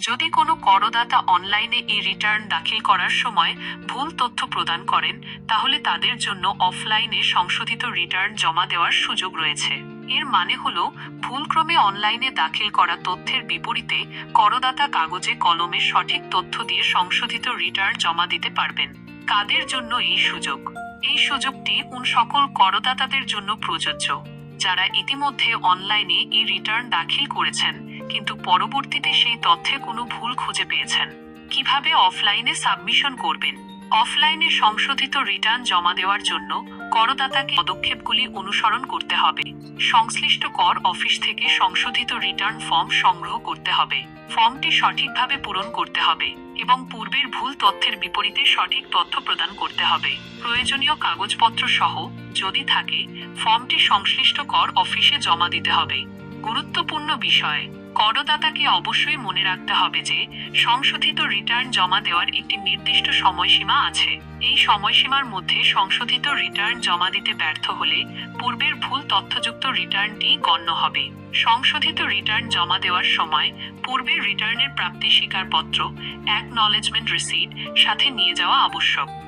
যদি কোনো করদাতা অনলাইনে ই রিটার্ন দাখিল করার সময় ভুল তথ্য প্রদান করেন, তাহলে তাদের জন্য অফলাইনে সংশোধিত রিটার্ন জমা দেওয়ার সুযোগ রয়েছে। এর মানে হল, ভুলক্রমে অনলাইনে দাখিল করা তথ্যের বিপরীতে করদাতা কাগজে কলমে সঠিক তথ্য দিয়ে সংশোধিত রিটার্ন জমা দিতে পারবেন। কাদের জন্য এই সুযোগ? এই সুযোগটি উন সকল করদাতাদের জন্য প্রযোজ্য, যারা ইতিমধ্যে অনলাইনে ই রিটার্ন দাখিল করেছেন। কিন্তু পরবর্তীতে সেই তথ্যে কোনো ভুল খুঁজে পেয়েছেন। কীভাবে অফলাইনে সাবমিশন করবেন? অফলাইনে সংশোধিত রিটার্ন জমা দেওয়ার জন্য করদাতাকে পদক্ষেপগুলি অনুসরণ করতে হবে। সংশ্লিষ্ট কর অফিস থেকে সংশোধিত রিটার্ন ফর্ম সংগ্রহ করতে হবে। ফর্মটি সঠিকভাবে পূরণ করতে হবে এবং পূর্বের ভুল তথ্যের বিপরীতে সঠিক তথ্য প্রদান করতে হবে। প্রয়োজনীয় কাগজপত্র সহ যদি থাকে, ফর্মটি সংশ্লিষ্ট কর অফিসে জমা দিতে হবে। গুরুত্বপূর্ণ বিষয় করদাতাকে অবশ্যই মনে রাখতে হবে যে, সংশোধিত রিটার্ন জমা দেওয়ার একটি নির্দিষ্ট সময়সীমা আছে। এই সময়সীমার মধ্যে সংশোধিত রিটার্ন জমা দিতে ব্যর্থ হলে পূর্বের ভুল তথ্যযুক্ত রিটার্নটি গণ্য হবে। সংশোধিত রিটার্ন জমা দেওয়ার সময় পূর্বের রিটার্নের প্রাপ্তি স্বীকারপত্র অ্যাকনলেজমেন্ট রিসিট সাথে নিয়ে যাওয়া আবশ্যক।